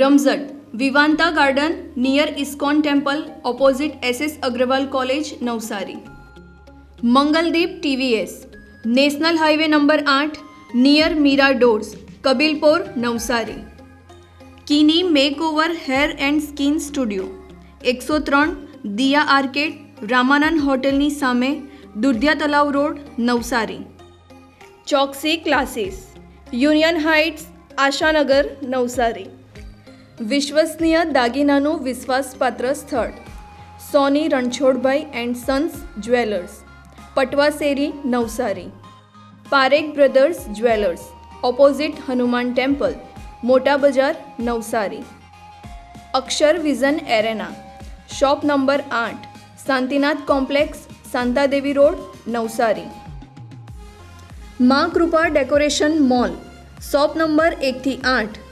Ramzat, Vivanta garden, near ISKCON temple, opposite SS Agrawal college, Navsari. Mangaldeep TVS, national highway number આઠ, near Meera doors, Kabilpor, Navsari. Kini makeover hair and skin studio, એકસો ત્રણ, Diya arcade, Ramanand હોટેલની સામે, Dudhiya Talav road, Navsari. Choksi classes, union heights, Ashanagar, Navsari. વિશ્વસનીય દાગીનાનું વિશ્વાસપાત્ર સ્થળ. Soni Ranchhodbhai and sons jewellers. Patvaseri Navsari. Parekh brothers jewellers. Opposite Hanuman temple. મોટા બજાર, Navsari. Akshar vision arena. Shop number આઠ. Shantinath complex, Shantadevi road, Navsari. Maa Krupa decoration mall. Shop number એકથી આઠ.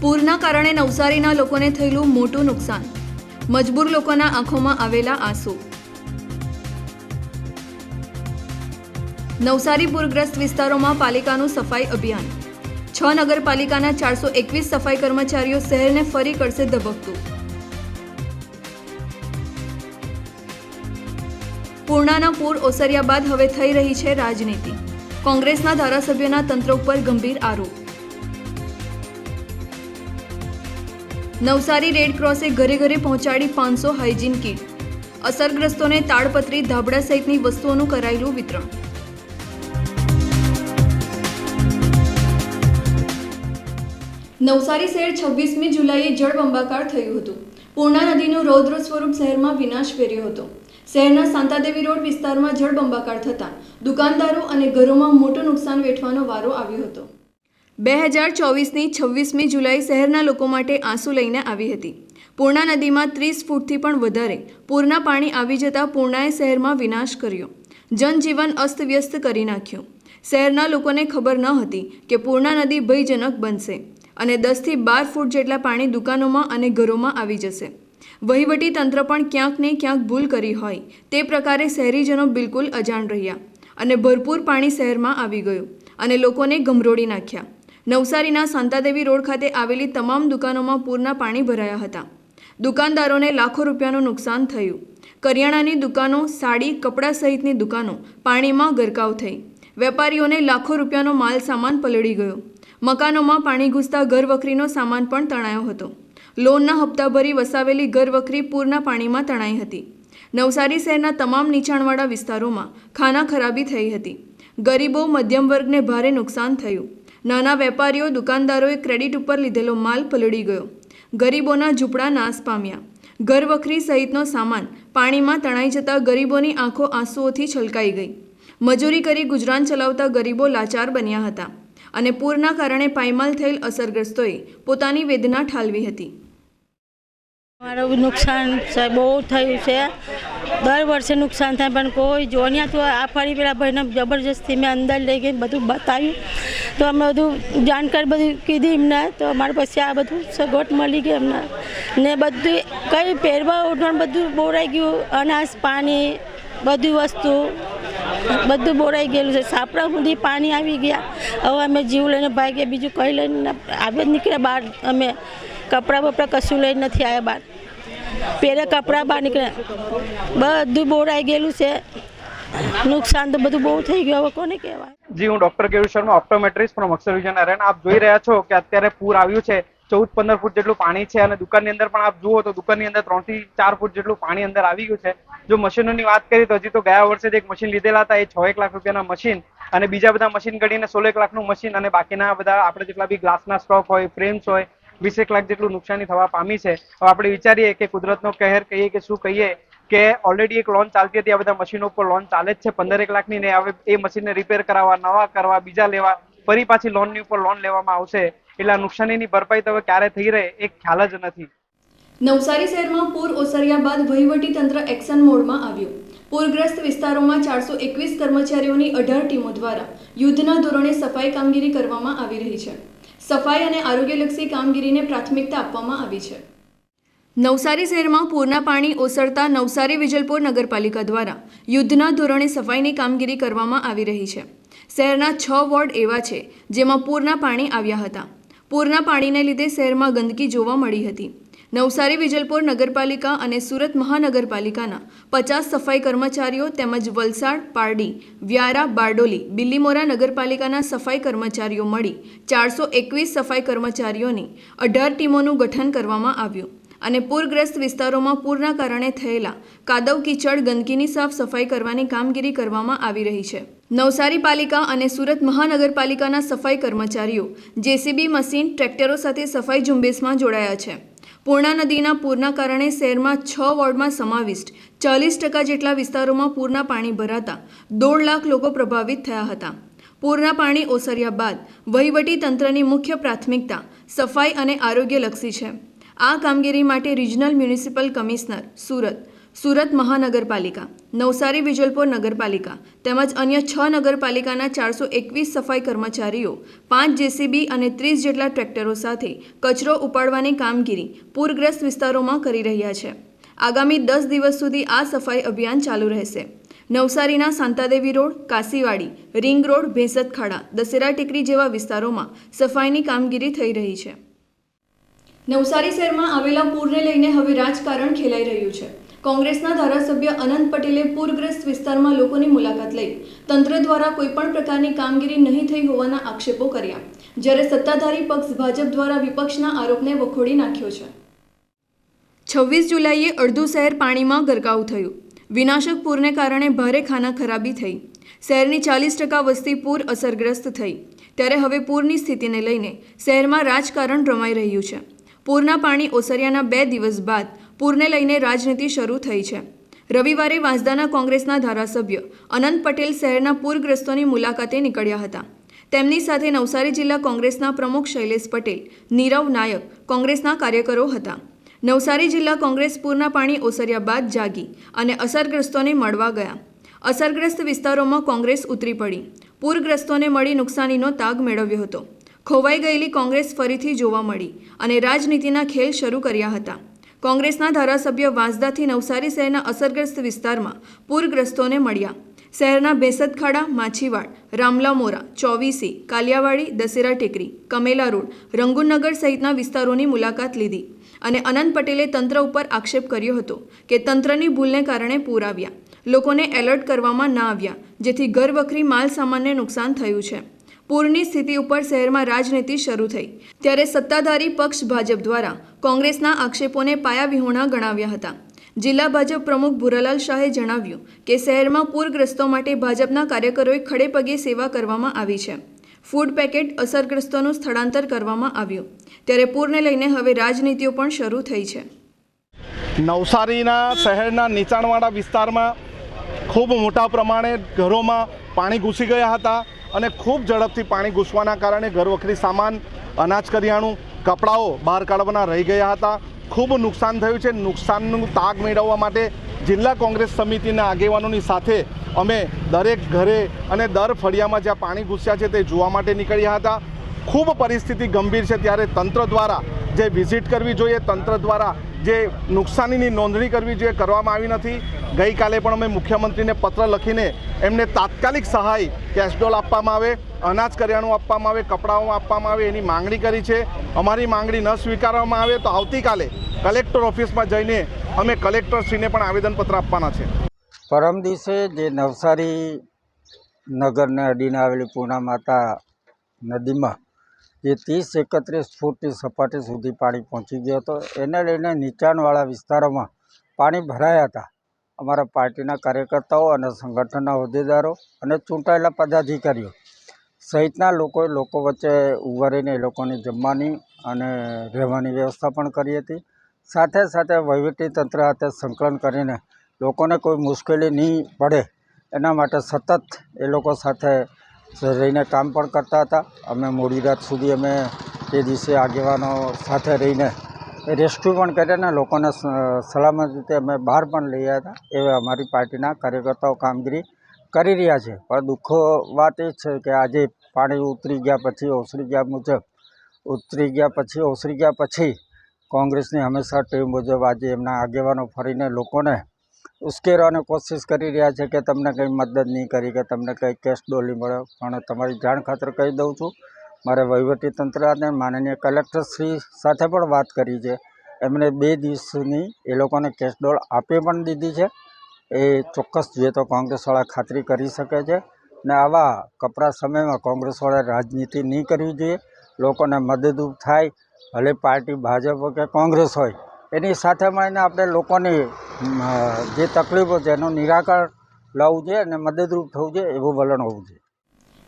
પૂરના કારણે નવસારીના લોકોને થયેલું મોટું નુકસાન. મજબૂર લોકોના આંખોમાં આવેલા આંસુ. નવસારી પૂરગ્રસ્ત વિસ્તારોમાં પાલિકાનું સફાઈ અભિયાન. છ નગરપાલિકાના ચારસો એકવીસ સફાઈ કર્મચારીઓ શહેરને ફરી કરશે ધબકતું. પૂર્ણાના પૂર ઓસર્યા બાદ હવે થઈ રહી છે રાજનીતિ. કોંગ્રેસના ધારાસભ્યોના તંત્ર ઉપર ગંભીર આરોપ. નવસારી રેડક્રોસે ઘરે ઘરે પહોંચાડી પાંચસો હાઇજીન કીટ. અસરગ્રસ્તોને તાડપત્રી, ધાબળા સહિતની વસ્તુઓનું કરાયેલું વિતરણ. નવસારી શહેર છવ્વીસમી જુલાઈએ જળબંબાકાર થયું હતું. પૂર્ણા નદીનું રૌદ્ર સ્વરૂપ શહેરમાં વિનાશ ફેર્યો હતો. શહેરના સાંતાદેવી રોડ વિસ્તારમાં જળબંબાકાર થતાં દુકાનદારો અને ઘરોમાં મોટું નુકસાન વેઠવાનો વારો આવ્યો હતો. બે હજાર ચોવીસની છવ્વીસમી જુલાઈ શહેરના લોકો માટે આંસુ લઈને આવી હતી. પૂર્ણા નદીમાં ત્રીસ ફૂટથી પણ વધારે પૂરના પાણી આવી જતાં પૂર્ણાએ શહેરમાં વિનાશ કર્યો. જનજીવન અસ્તવ્યસ્ત કરી નાખ્યું. શહેરના લોકોને ખબર ન હતી કે પૂર્ણા નદી ભયજનક બનશે અને દસથી બાર ફૂટ જેટલા પાણી દુકાનોમાં અને ઘરોમાં આવી જશે. વહીવટી તંત્ર પણ ક્યાંક ને ક્યાંક ભૂલ કરી હોય તે પ્રકારે શહેરીજનો બિલકુલ અજાણ રહ્યા અને ભરપૂર પાણી શહેરમાં આવી ગયું અને લોકોને ગમરોડી નાખ્યા. નવસારીના શાંતાદેવી રોડ ખાતે આવેલી તમામ દુકાનોમાં પૂરના પાણી ભરાયા હતા. દુકાનદારોને લાખો રૂપિયાનું નુકસાન થયું. કરિયાણાની દુકાનો, સાડી, કપડાં સહિતની દુકાનો પાણીમાં ગરકાવ થઈ. વેપારીઓને લાખો રૂપિયાનો માલ સામાન પલળી ગયો. મકાનોમાં પાણી ઘૂસતા ઘરવખરીનો સામાન પણ તણાયો હતો. લોનના હપ્તા ભરી વસાવેલી ઘરવખરી પૂરના પાણીમાં તણાઈ હતી. નવસારી શહેરના તમામ નીચાણવાળા વિસ્તારોમાં ખાના ખરાબી થઈ હતી. ગરીબો, મધ્યમ વર્ગને ભારે નુકસાન થયું. નાના વેપારીઓ, દુકાનદારોએ ક્રેડિટ ઉપર લીધેલો માલ પલળી ગયો. ગરીબોના ઝૂંપડા નાશ પામ્યા. ઘરવખરી સહિતનો સામાન પાણીમાં તણાઈ જતાં ગરીબોની આંખો આંસુઓથી છલકાઈ ગઈ. મજૂરી કરી ગુજરાન ચલાવતા ગરીબો લાચાર બન્યા હતા અને પૂરના કારણે પાયમાલ થયેલ અસરગ્રસ્તોએ પોતાની વેદના ઠાલવી હતી. મારું નુકસાન બહુ થયું છે. દર વર્ષે નુકસાન થાય, પણ કોઈ જોન્યા તો આ ફરી પેલા ભાઈને જબરજસ્તી મેં અંદર લઈ ગઈ બધું બતાવ્યું. તો અમે બધું જાણકારી બધું કીધી એમને, તો અમારે પછી આ બધું સગવડ મળી ગઈ એમને ને બધું કંઈ પહેરવા ઉઠવાનું બધું બોરાઈ ગયું, અનાજ, પાણી, બધી વસ્તુ, બધું બોરાઈ ગયેલું છે. સાપડા સુધી પાણી આવી ગયા. હવે અમે જીવ લઈને ભાઈ ગયા બીજું કંઈ લઈને આવ્યા જ નીકળ્યા બહાર. અમે કપડાં બપડા કશું લઈ નથી આવ્યા બહાર. પહેરે કપડાં બહાર નીકળ્યા. બધું બોરાઈ ગયેલું છે. નુકસાન તો બધું બહુ થઈ ગયું, હવે કોને કહેવાય? જી, હું doctor Keyur Sharma optometrist from Akshar vision arena આપ જોઈ રહ્યા છો કે અત્યારે પૂર આવ્યું છે. ચૌદ પંદર ફૂટ જેટલું પાણી છે અને દુકાનની અંદર પણ આપ જુઓ તો દુકાનની અંદર ત્રણથી ચાર ફૂટ જેટલું પાણી અંદર આવી ગયું છે. જો મશીનોની વાત કરીએ તો હજી તો ગયા વર્ષે એક મશીન લીધેલા હતા, એ છ એક લાખ રૂપિયાના મશીન અને બીજા બધા મશીન ગણીને સોળ એક લાખનું મશીન અને બાકીના બધા આપણે જેટલા બી ગ્લાસના સ્ટોક હોય ફ્રેમ્સ હોય વીસ એક લાખ જેટલું નુકસાની થવા પામી છે. હવે આપણે વિચારીએ કે કુદરતનો કહેર કહીએ કે શું કહીએ કે ઓલરેડી એક લોન ચાલતી હતી, આ બધા મશીનો ઉપર લોન ચાલે જ છે. પંદર એક લાખની ને હવે એ મશીનને રિપેર કરાવવા, નવા કરવા, બીજા લેવા, ફરી પાછી લોનની ઉપર લોન લેવામાં આવશે. એટલે આ નુકસાનીની ભરપાઈ તો હવે ક્યારે થઈ રહે એ ખ્યાલ જ નથી. નવસારી શહેરમાં પૂર ઓસર્યા બાદ વહીવટી તંત્ર એક્શન મોડમાં આવ્યું. પૂરગ્રસ્ત વિસ્તારોમાં ચારસો એકવીસ કર્મચારીઓની અઢાર ટીમો દ્વારા યુદ્ધના ધોરણે સફાઈ કામગીરી કરવામાં આવી રહી છે. સફાઈ અને આરોગ્યલક્ષી કામગીરીને પ્રાથમિકતા આપવામાં આવી છે. નવસારી શહેરમાં પૂરના પાણી ઓસરતા નવસારી વિજલપોર નગરપાલિકા દ્વારા યુદ્ધના ધોરણે સફાઈની કામગીરી કરવામાં આવી રહી છે. શહેરના છ વોર્ડ એવા છે, જેમાં પૂરના પાણી આવ્યા હતા. પૂરના પાણીને લીધે શહેરમાં ગંદકી જોવા મળી હતી. નવસારી, વિજલપોર નગરપાલિકા અને સુરત મહાનગરપાલિકાના પચાસ સફાઈ કર્મચારીઓ તેમજ વલસાડ, પારડી, વ્યારા, બારડોલી, બિલ્લીમોરા નગરપાલિકાના સફાઈ કર્મચારીઓ મળી ચારસો એકવીસ સફાઈ કર્મચારીઓની અઢાર ટીમોનું ગઠન કરવામાં આવ્યું અને પૂરગ્રસ્ત વિસ્તારોમાં પૂરના કારણે થયેલા કાદવ કીચડ, ગંદકીની સાફ સફાઈ કરવાની કામગીરી કરવામાં આવી રહી છે. નવસારી પાલિકા અને સુરત મહાનગરપાલિકાના સફાઈ કર્મચારીઓ જેસીબી મશીન, ટ્રેક્ટરો સાથે સફાઈ ઝુંબેશમાં જોડાયા છે. પૂર્ણા નદીના પૂરના કારણે શહેરમાં છ વોર્ડમાં સમાવિષ્ટ, ચાલીસ ટકા જેટલા વિસ્તારોમાં પૂરના પાણી ભરાતા, દોઢ લાખ લોકો પ્રભાવિત થયા હતા. પૂરના પાણી ઓસર્યા બાદ વહીવટી તંત્રની મુખ્ય પ્રાથમિકતા સફાઈ અને આરોગ્યલક્ષી છે. આ કામગીરી માટે regional municipal commissioner Surat Surat મહાનગરપાલિકા, નવસારી વિજલપોર નગરપાલિકા તેમજ અન્ય છ નગરપાલિકાના ચારસો એકવીસ સફાઈ કર્મચારીઓ, પાંચ જેસીબી અને ત્રીસ જેટલા ટ્રેક્ટરો સાથે કચરો ઉપાડવાની કામગીરી પૂરગ્રસ્ત વિસ્તારોમાં કરી રહ્યા છે. આગામી દસ દિવસ સુધી આ સફાઈ અભિયાન ચાલુ રહેશે. નવસારીના Santadevi road Kasiwadi ring road Bhensatkhada Dussehra ટેકરી જેવા વિસ્તારોમાં સફાઈની કામગીરી થઈ રહી છે. નવસારી શહેરમાં આવેલા પૂરને લઈને હવે રાજકારણ ખેલાઈ રહ્યું છે. કોંગ્રેસના ધારાસભ્ય અનંત પટેલે પૂરગ્રસ્ત વિસ્તારમાં લોકોની મુલાકાત લઈ તંત્ર દ્વારા કોઈપણ પ્રકારની કામગીરી નહીં થઈ હોવાના આક્ષેપો કર્યા. જ્યારે સત્તાધારી પક્ષ ભાજપ દ્વારા વિપક્ષના આરોપને વખોડી નાખ્યો છે. છવ્વીસ જુલાઈએ અડધું શહેર પાણીમાં ગરકાવ થયું. વિનાશક પૂરને કારણે ભારે ખાના ખરાબી થઈ. શહેરની ચાલીસ ટકા વસ્તી પૂર અસરગ્રસ્ત થઈ. ત્યારે હવે પૂરની સ્થિતિને લઈને શહેરમાં રાજકારણ રમાઈ રહ્યું છે. પૂરના પાણી ઓસર્યાના બે દિવસ બાદ પૂરને લઈને રાજનીતિ શરૂ થઈ છે. રવિવારે વાંસદાના કોંગ્રેસના ધારાસભ્ય અનંત પટેલ શહેરના પૂરગ્રસ્તોની મુલાકાતે નીકળ્યા હતા. તેમની સાથે નવસારી જિલ્લા કોંગ્રેસના પ્રમુખ શૈલેષ પટેલ, નીરવ નાયક કોંગ્રેસના કાર્યકરો હતા. નવસારી જિલ્લા કોંગ્રેસ પૂરના પાણી ઓસર્યા બાદ જાગી અને અસરગ્રસ્તોને મળવા ગયા. અસરગ્રસ્ત વિસ્તારોમાં કોંગ્રેસ ઉતરી પડી. પૂરગ્રસ્તોને મળી નુકસાનીનો તાગ મેળવ્યો હતો. ખોવાઈ ગયેલી કોંગ્રેસ ફરીથી જોવા મળી અને રાજનીતિના ખેલ શરૂ કર્યા હતા. કોંગ્રેસના ધારાસભ્ય વાંસદાથી નવસારી શહેરના અસરગ્રસ્ત વિસ્તારમાં પૂરગ્રસ્તોને મળ્યા. શહેરના ભેસદખાડા, માછીવાડ, રામલામોરા, ચોવીસી, કાલિયાવાડી, દશેરા ટેકરી કમેલા રોડ રંગુનગર સહિતના વિસ્તારોની મુલાકાત લીધી અને અનંત પટેલે તંત્ર ઉપર આક્ષેપ કર્યો હતો કે તંત્રની ભૂલને કારણે પૂર આવ્યા. લોકોને એલર્ટ કરવામાં ના આવ્યા, જેથી ઘરવખરી માલ સામાનને નુકસાન થયું છે. પૂરની સ્થિતિ ઉપર શહેરમાં રાજનીતિ શરૂ થઈ. ત્યારે સત્તાધારી પક્ષ ભાજપ દ્વારા કોંગ્રેસના આક્ષેપોને પાયાવિહોણા ગણાવ્યા હતા. જિલ્લા ભાજપ પ્રમુખ ભુરાલાલ શાહે જણાવ્યું કે શહેરમાં પૂરગ્રસ્તો માટે ભાજપના કાર્યકરોએ ખડે પગે સેવા કરવામાં આવી છે. ફૂડ પેકેટ અસરગ્રસ્તોનું સ્થળાંતર કરવામાં આવ્યું. ત્યારે પૂરને લઈને હવે રાજનીતિઓ પણ શરૂ થઈ છે. નવસારીના શહેરના નીચાણવાળા વિસ્તારમાં ખૂબ મોટા પ્રમાણે ઘરોમાં પાણી ઘૂસી ગયા હતા. અને ખૂબ ઝડપથી પાણી ઘૂસવાના કારણે ઘરવખરી સામાન, અનાજ કરિયાણું, કપડાઓ બહાર કાઢવાના રહી ગયા હતા. ખૂબ નુકસાન થયું છે. નુકસાનનું તાગ મેળવવા માટે જિલ્લા કોંગ્રેસ સમિતિના આગેવાનોની સાથે અમે દરેક ઘરે અને દર ફળિયામાં જ્યાં પાણી ઘૂસ્યા છે તે જોવા માટે નીકળ્યા હતા. ખૂબ પરિસ્થિતિ ગંભીર છે. ત્યારે તંત્ર દ્વારા જે વિઝિટ કરવી જોઈએ, તંત્ર દ્વારા જે નુકસાનીની નોંધણી કરવી જોઈએ કરવામાં આવી નથી. ગઈકાલે પણ અમે મુખ્યમંત્રીને પત્ર લખીને એમને તાત્કાલિક સહાય કેશડોલ આપવામાં આવે, અનાજ કરિયાણું આપવામાં આવે, કપડાઓ આપવામાં આવે એની માંગણી કરી છે. અમારી માંગણી ન સ્વીકારવામાં આવે તો આવતીકાલે કલેક્ટર ઓફિસમાં જઈને અમે કલેક્ટરશ્રીને પણ આવેદનપત્ર આપવાના છે. પરમ દિવસે જે નવસારી નગરને અડીને આવેલી પૂર્ણા માતા નદીમાં જે ત્રીસ એકત્રીસ ફૂટની સપાટી સુધી પાણી પહોંચી ગયો હતો. એને લઈને નીચાણવાળા વિસ્તારોમાં પાણી ભરાયા હતા. અમારા પાર્ટીના કાર્યકર્તાઓ અને સંગઠનના હોદ્દેદારો અને ચૂંટાયેલા પદાધિકારીઓ સહિતના લોકોએ લોકો વચ્ચે ઊભા રહીને એ લોકોની જમવાની અને રહેવાની વ્યવસ્થા પણ કરી હતી. સાથે સાથે તંત્ર સાથે સંકલન કરીને લોકોને કોઈ મુશ્કેલી નહીં પડે એના માટે સતત એ લોકો સાથે રહીને કામ પણ કરતા હતા. અમે મોડી રાત સુધી અમે તે દિવસે આગેવાનો સાથે રહીને રેસ્ક્યુ પણ કર્યા ને લોકોને સલામત રીતે અમે બહાર પણ લઈ આવ્યા હતા. એવા અમારી પાર્ટીના કાર્યકર્તાઓ કામગીરી કરી રહ્યા છે. પણ દુઃખો વાત એ છે કે આજે પાણી ઉતરી ગયા પછી, ઓસરી ગયા મુજબ, ઉતરી ગયા પછી, ઓસરી ગયા પછી કોંગ્રેસની હંમેશા ટેવ મુજબ આજે એમના આગેવાનો ફરીને લોકોને ઉશ્કેરવાની કોશિશ કરી રહ્યા છે કે તમને કંઈ મદદ નહીં કરી, કે તમને કંઈ કેશ ડોલી મળે. પણ તમારી જાણ ખાતર કહી દઉં છું, મારે વહીવટીતંત્ર અને માનનીય કલેક્ટરશ્રી સાથે પણ વાત કરી છે. એમણે બે દિવસની એ લોકોને કેશ ડોલ આપી પણ દીધી છે. એ ચોક્કસ જોઈએ તો કોંગ્રેસવાળા ખાતરી કરી શકે છે. ને આવા કપરા સમયમાં કોંગ્રેસવાળા રાજનીતિ નહીં કરવી જોઈએ. લોકોને મદદરૂપ થાય, ભલે પાર્ટી ભાજપ કે કોંગ્રેસ હોય. એની સાથે મળીને આપણે લોકોની જે તકલીફો છે એનું નિરાકરણ લાવવું જોઈએ અને મદદરૂપ થવું જોઈએ એવું વલણ હોવું જોઈએ.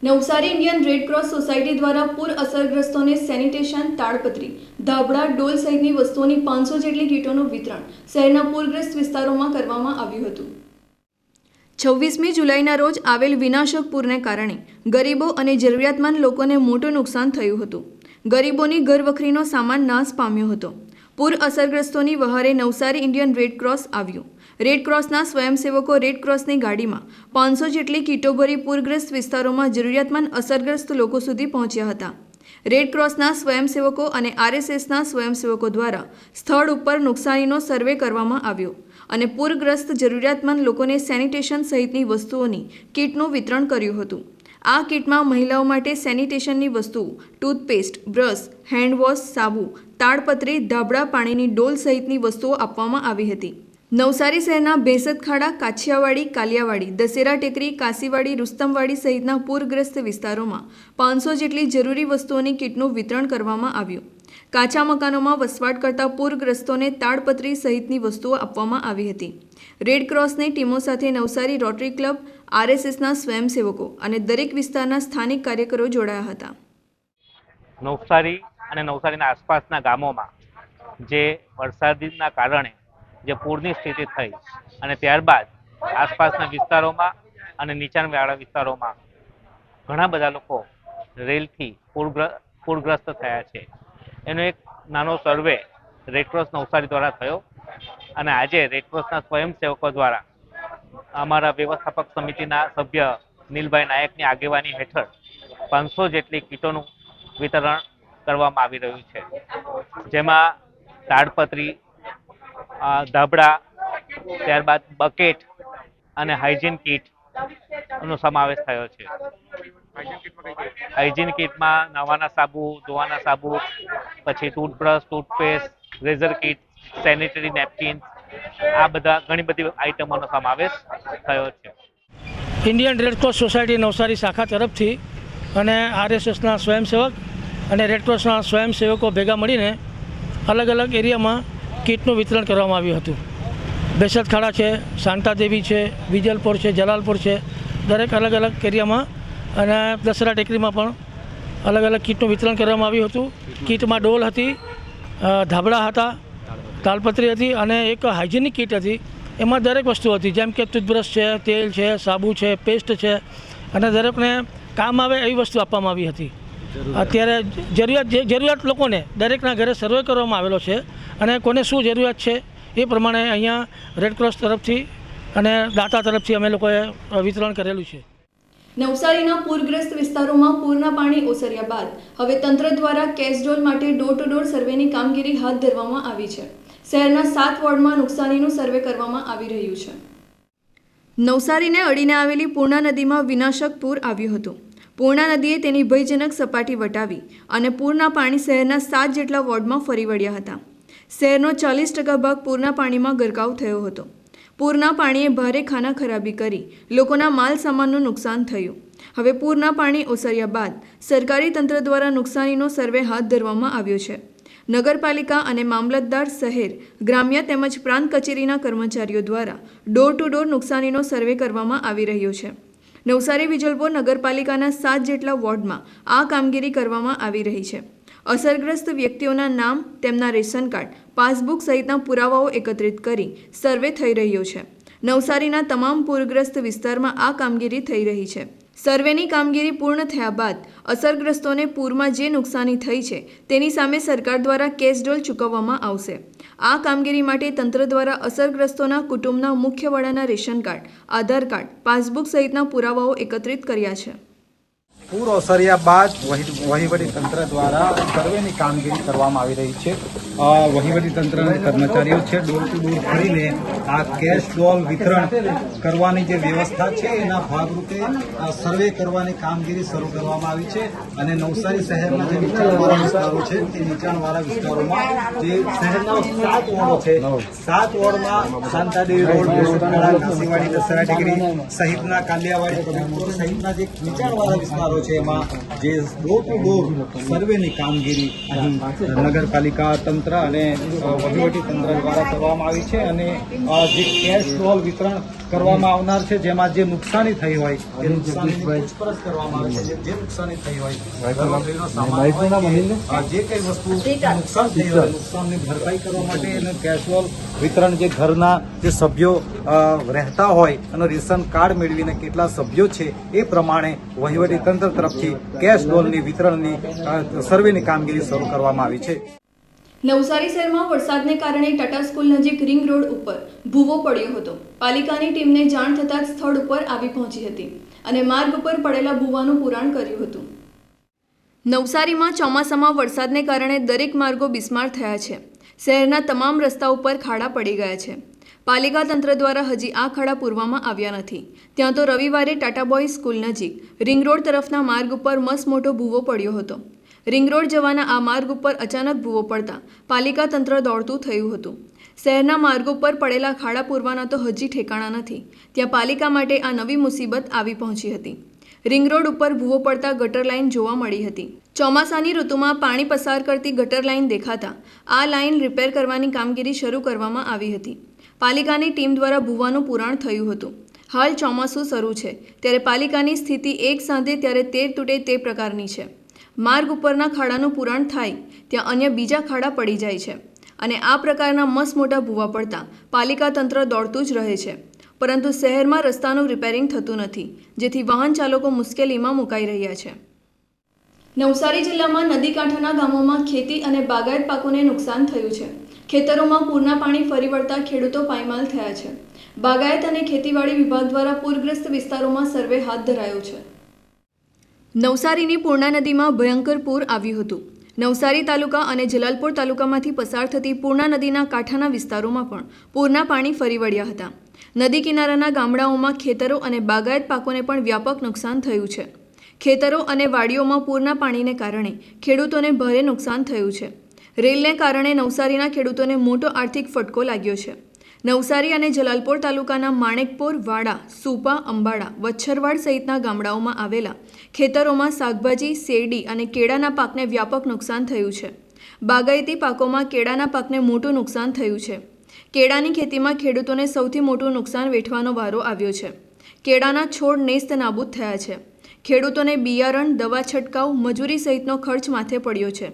નવસારી ઇન્ડિયન રેડક્રોસ સોસાયટી દ્વારા પૂર અસરગ્રસ્તોને સેનિટેશન તાડપત્રી. ધાબળા, ડોલ સહિતની વસ્તુઓની પાંચસો જેટલી કીટોનું વિતરણ શહેરના પૂરગ્રસ્ત વિસ્તારોમાં કરવામાં આવ્યું હતું. છવ્વીસમી જુલાઈના રોજ આવેલ વિનાશક પૂરને કારણે ગરીબો અને જરૂરિયાતમંદ લોકોને મોટું નુકસાન થયું હતું. ગરીબોની ઘરવખરીનો સામાન નાશ પામ્યો હતો. પૂર અસરગ્રસ્તોની વહારે નવસારી ઇન્ડિયન રેડક્રોસ આવ્યું. રેડક્રોસના સ્વયંસેવકો રેડક્રોસની ગાડીમાં પાંચસો જેટલી કીટો ભરી પૂરગ્રસ્ત વિસ્તારોમાં જરૂરિયાતમંદ અસરગ્રસ્ત લોકો સુધી પહોંચ્યા હતા. રેડક્રોસના સ્વયંસેવકો અને આરએસએસના સ્વયંસેવકો દ્વારા સ્થળ ઉપર નુકસાનીનો સર્વે કરવામાં આવ્યો અને પૂરગ્રસ્ત જરૂરિયાતમંદ લોકોને સેનિટેશન સહિતની વસ્તુઓની કીટનું વિતરણ કર્યું હતું. આ કિટમાં મહિલાઓ માટે સેનિટેશનની વસ્તુઓ ટૂથપેસ્ટ, બ્રશ હેન્ડવોશ સાબુ, તાડપત્રી, ધાબળા પાણીની ડોલ સહિતની વસ્તુઓ આપવામાં આવી હતી. નવસારી શહેરના ભેંસદખાડા કાછિયાવાડી કાલિયાવાડી, દશેરા ટેકરી, કાશીવાડી, રુસ્તમવાડી સહિતના પૂરગ્રસ્ત વિસ્તારોમાં પાંચસો જેટલી જરૂરી વસ્તુઓની કિટનું વિતરણ કરવામાં આવ્યું. કાચા મકાનોમાં વસવાટ કરતા પૂરગ્રસ્તોને તાડપત્રી સહિતની વસ્તુઓ આપવામાં આવી હતી. રેડક્રોસની ટીમો સાથે નવસારી રોટરી ક્લબ આરએસએસના સ્વયંસેવકો અને દરેક વિસ્તારના સ્થાનિક કાર્યકરો જોડાયા હતા. નવસારી અને નવસારીના આસપાસના ગામોમાં જે વરસાદના કારણે જે પૂરની સ્થિતિ થઈ અને ત્યારબાદ આસપાસના વિસ્તારોમાં અને નીચાણવાળા વિસ્તારોમાં ઘણા બધા લોકો રેલથી પૂરગ્ર, પૂરગ્રસ્ત થયા છે. એનો એક નાનો સર્વે રેડક્રોસ નવસારી દ્વારા થયો અને આજે રેડક્રોસના સ્વયંસેવકો દ્વારા અમારા વ્યવસ્થાપક સમિતિના સભ્ય નીલભાઈ નાયકની આગેવાની હેઠળ પાંચસો જેટલી કીટોનું વિતરણ કરવામાં આવી રહ્યું છે. જેમાં તાડપત્રી ધાબળા, ત્યારબાદ બકેટ અને હાઇજીન કીટ નો સમાવેશ થયો છે. હાઇજીન કીટમાં નવાના સાબુ, ધોવાના સાબુ, પછી toothbrush toothpaste razor kit sanitary napkin આ બધા ઘણી બધી આઇટમોનો સમાવેશ થયો છે. ઇન્ડિયન રેડક્રોસ સોસાયટી નવસારી શાખા તરફથી અને આરએસએસના સ્વયંસેવક અને રેડક્રોસના સ્વયંસેવકો ભેગા મળીને અલગ અલગ એરિયામાં કીટનું વિતરણ કરવામાં આવ્યું હતું. બેસતખાડા છે શાંતાદેવી છે, વિજલપોર છે, જલાલપોર છે, દરેક અલગ અલગ એરિયામાં અને દસરા ટેકરીમાં પણ અલગ અલગ કીટનું વિતરણ કરવામાં આવ્યું હતું. કીટમાં ડોલ હતી ધાબળા હતા તાલપત્રી હતી અને એક હાઇજેનિક કીટ હતી. એમાં દરેક વસ્તુ હતી જેમ કે ટૂથબ્રશ છે તેલ છે સાબુ છે પેસ્ટ છે અને દરેકને કામ આવે એવી વસ્તુ આપવામાં આવી હતી. અત્યારે જરૂરિયાત જે જરૂરિયાત લોકોને દરેકના ઘરે સર્વે કરવામાં આવેલો છે અને કોને શું જરૂરિયાત છે એ પ્રમાણે અહીંયા રેડક્રોસ તરફથી અને દાતા તરફથી અમે લોકોએ વિતરણ કરેલું છે. નવસારીના પૂરગ્રસ્ત વિસ્તારોમાં પૂરના પાણી ઓસર્યા બાદ હવે તંત્ર દ્વારા કેસડોલ માટે ડોર ટુ ડોર સર્વેની કામગીરી હાથ ધરવામાં આવી છે. શહેરના સાત વોર્ડમાં નુકસાનીનું સર્વે કરવામાં આવી રહ્યું છે. નવસારીને અડીને આવેલી પૂર્ણા નદીમાં વિનાશક પૂર આવ્યું હતું. પૂર્ણા નદીએ તેની ભયજનક સપાટી વટાવી અને પૂરના પાણી શહેરના સાત જેટલા વોર્ડમાં ફરી વળ્યા હતા. શહેરનો ચાલીસ ટકા ભાગ પૂરના પાણીમાં ગરકાવ થયો હતો. પૂરના પાણીએ ભારે ખાના ખરાબી કરી. લોકોના માલ સામાનનું નુકસાન થયું. હવે પૂરના પાણી ઓસર્યા બાદ સરકારી તંત્ર દ્વારા નુકસાનીનો સર્વે હાથ ધરવામાં આવ્યો છે. નગરપાલિકા અને મામલતદાર શહેર, ગ્રામ્ય તેમજ પ્રાંત કચેરીના કર્મચારીઓ દ્વારા ડોર ટુ ડોર નુકસાનીનો સર્વે કરવામાં આવી રહ્યો છે. નવસારી વિજલપોર નગરપાલિકાના સાત જેટલા વોર્ડમાં આ કામગીરી કરવામાં આવી રહી છે. અસરગ્રસ્ત વ્યક્તિઓના નામ, તેમના રેશન કાર્ડ પાસબુક સહિતના પુરાવાઓ એકત્રિત કરી સર્વે થઈ રહ્યો છે. નવસારીના તમામ પૂરગ્રસ્ત વિસ્તારમાં આ કામગીરી થઈ રહી છે. સર્વેની કામગીરી પૂર્ણ થયા બાદ અસરગ્રસ્તોને પૂરમાં જે નુકસાની થઈ છે તેની સામે સરકાર દ્વારા કેશ ડોલ ચૂકવવામાં આવશે. આ કામગીરી માટે તંત્ર દ્વારા અસરગ્રસ્તોના કુટુંબના મુખ્ય વડાના ration card, Aadhaar card, passbook સહિતના પુરાવાઓ એકત્રિત કર્યા છે. પૂર ઓસર્યા બાદ વહી- વહીવટી તંત્ર દ્વારા સર્વેની કામગીરી કરવામાં આવી રહી છે. વહીવટી તંત્રના કર્મચારીઓ છે, ડોર ટુ ડોર ફરીને આ કેશ ડોલ વિતરણ કરવાની જે વ્યવસ્થા છે, એના ભાગરૂપે સર્વે કરવાની કામગીરી શરૂ કરવામાં આવી છે અને નવસારી શહેરના જે નીચાણવાળા વિસ્તારો છે, તે નીચાણવાળા વિસ્તારોમાં જે શહેરના સાત વોર્ડો છે, સાત વોર્ડમાં શાંતાદેવી રોડ કાશીવાડી દસરા ડિગ્રી સહિતના કાલિયાવાડી સહિતના જે નીચાણવાળા વિસ્તારો છે એમાં જે ડોર ટુ ડોર સર્વેની કામગીરી નગરપાલિકા તંત્ર અને વહીવટી તંત્ર દ્વારા કરવામાં આવી છે અને જે કેશ ડોલ વિતરણ કરવામાં આવનાર છે જેમાં જે નુકસાની થઈ હોય એ નુકસાનીની પૂછપરછ કરવામાં આવે છે જે- જે નુકસાની થઈ હોય ઘરવખરીનો સામાન હોય કે, અ, જે કઈ વસ્તુ નુકસાન થઈ હોય નુકસાનની ભરપાઈ કરવા માટે એને કેશ વિતરણ જે ઘરના જે સભ્યો રહેતા હોય અને રેશન કાર્ડ મેળવીને કેટલા સભ્યો છે એ પ્રમાણે વહીવટી તંત્ર તરફથી કેશ ડોલની વિતરણની સર્વેની કામગીરી શરૂ કરવામાં આવી છે. નવસારી શહેરમાં વરસાદને કારણે ટાટા સ્કૂલ નજીક રિંગ રોડ ઉપર ભૂવો પડ્યો હતો. પાલિકાની ટીમને જાણ થતાં સ્થળ ઉપર આવી પહોંચી હતી અને માર્ગ ઉપર પડેલા ભૂવાનું પુરાણ કર્યું હતું. નવસારીમાં ચોમાસામાં વરસાદને કારણે દરેક માર્ગો બિસ્માર થયા છે. શહેરના તમામ રસ્તા ઉપર ખાડા પડી ગયા છે. પાલિકા તંત્ર દ્વારા હજી આ ખાડા પૂરવામાં આવ્યા નથી. ત્યાં તો રવિવારે ટાટા બોય સ્કૂલ નજીક રિંગ રોડ તરફના માર્ગ ઉપર મસ્ત મોટો ભૂવો પડ્યો હતો. રિંગ રોડ જવાના આ માર્ગ ઉપર અચાનક ભૂવો પડતા પાલિકા તંત્ર દોડતું થયું હતું. શહેરના માર્ગો પર પડેલા ખાડા પૂરવાના તો હજી ઠેકાણા નથી. ત્યાં પાલિકા માટે આ નવી મુસીબત આવી પહોંચી હતી. રિંગ રોડ ઉપર ભૂવો પડતા ગટર લાઇન જોવા મળી હતી. ચોમાસાની ઋતુમાં પાણી પસાર કરતી ગટર લાઇન દેખાતા આ લાઇન રિપેર કરવાની કામગીરી શરૂ કરવામાં આવી હતી. પાલિકાની ટીમ દ્વારા ભૂવાનું પુરાણ થયું હતું. હાલ ચોમાસું શરૂ છે. ત્યારે પાલિકાની સ્થિતિ એક સાંધે ત્યારે તેર તૂટે તે પ્રકારની છે. માર્ગ ઉપરના ખાડાનું પુરાણ થાય, ત્યાં અન્ય બીજા ખાડા પડી જાય છે. અને આ પ્રકારના મસ મોટા ભૂવા પડતા પાલિકા તંત્ર દોડતું જ રહે છે. પરંતુ શહેરમાં રસ્તાનું રિપેરિંગ થતું નથી, જેથી વાહન ચાલકો મુશ્કેલીમાં મુકાઈ રહ્યા છે. નવસારી જિલ્લામાં નદી કાંઠાના ગામોમાં ખેતી અને બાગાયત પાકોને નુકસાન થયું છે. ખેતરોમાં પૂરના પાણી ફરી વળતા ખેડૂતો પાયમાલ થયા છે. બાગાયત અને ખેતીવાડી વિભાગ દ્વારા પૂરગ્રસ્ત વિસ્તારોમાં સર્વે હાથ ધરાયો છે. નવસારીની પૂર્ણા નદીમાં ભયંકર પૂર આવ્યું હતું. નવસારી તાલુકા અને જલાલપુર તાલુકામાંથી પસાર થતી પૂર્ણા નદીના કાંઠાના વિસ્તારોમાં પણ પૂરના પાણી ફરી વળ્યા હતા. નદી કિનારાના ગામડાઓમાં ખેતરો અને બાગાયત પાકોને પણ વ્યાપક નુકસાન થયું છે. ખેતરો અને વાડીઓમાં પૂરના પાણીને કારણે ખેડૂતોને ભારે નુકસાન થયું છે. રેલને કારણે નવસારીના ખેડૂતોને મોટો આર્થિક ફટકો લાગ્યો છે. નવસારી અને જલાલપોર તાલુકાના માણેકપોર, વાડા, સુપા, અંબાડા, વચ્છરવાડ સહિતના ગામડાઓમાં આવેલા ખેતરોમાં શાકભાજી, શેરડી અને કેળાના પાકને વ્યાપક નુકસાન થયું છે. બાગાયતી પાકોમાં કેળાના પાકને મોટું નુકસાન થયું છે. કેળાની ખેતીમાં ખેડૂતોને સૌથી મોટું નુકસાન વેઠવાનો વારો આવ્યો છે. કેળાના છોડ નેસ્ત નાબૂદ થયા છે. ખેડૂતોને બિયારણ, દવા છંટકાવ, મજૂરી સહિતનો ખર્ચ માથે પડ્યો છે.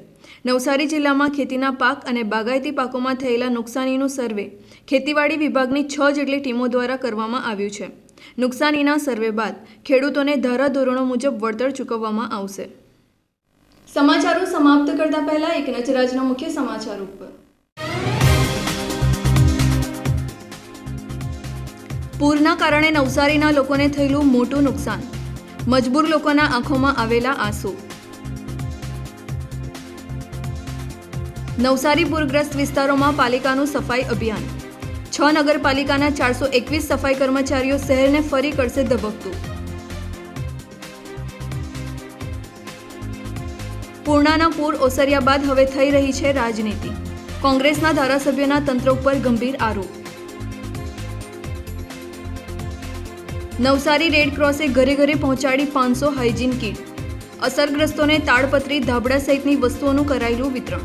નવસારી જિલ્લામાં ખેતીના પાક અને બાગાયતી પાકોમાં થયેલા નુકસાનીનું સર્વે ખેતીવાડી વિભાગની છ જેટલી ટીમો દ્વારા કરવામાં આવ્યું છે. નુકસાનીના સર્વે બાદ ખેડૂતોને ધારાધોરણો મુજબ વળતર ચૂકવવામાં આવશે. સમાચારો સમાપ્ત કરતા પહેલા એક નજર આજના મુખ્ય સમાચાર ઉપર. પૂરના કારણે નવસારીના લોકોને થયેલું મોટું નુકસાન. મજબૂર લોકોના આંખોમાં આવેલા આંસુ. નવસારી પૂરગ્રસ્ત વિસ્તારોમાં પાલિકાનું સફાઈ અભિયાન. છ નગરપાલિકાના ચારસો એકવીસ સફાઈ કર્મચારીઓ શહેરને ફરી કરશે ધબકતું. પૂર્ણાના પૂર ઓસર્યા બાદ હવે થઈ રહી છે રાજનીતિ. કોંગ્રેસના ધારાસભ્યોના તંત્ર ઉપર ગંભીર આરોપ. નવસારી રેડક્રોસે ઘરે ઘરે પહોંચાડી પાંચસો હાઇજીન કીટ. અસરગ્રસ્તોને તાડપત્રી ધાબળા સહિતની વસ્તુઓનું કરાયેલું વિતરણ.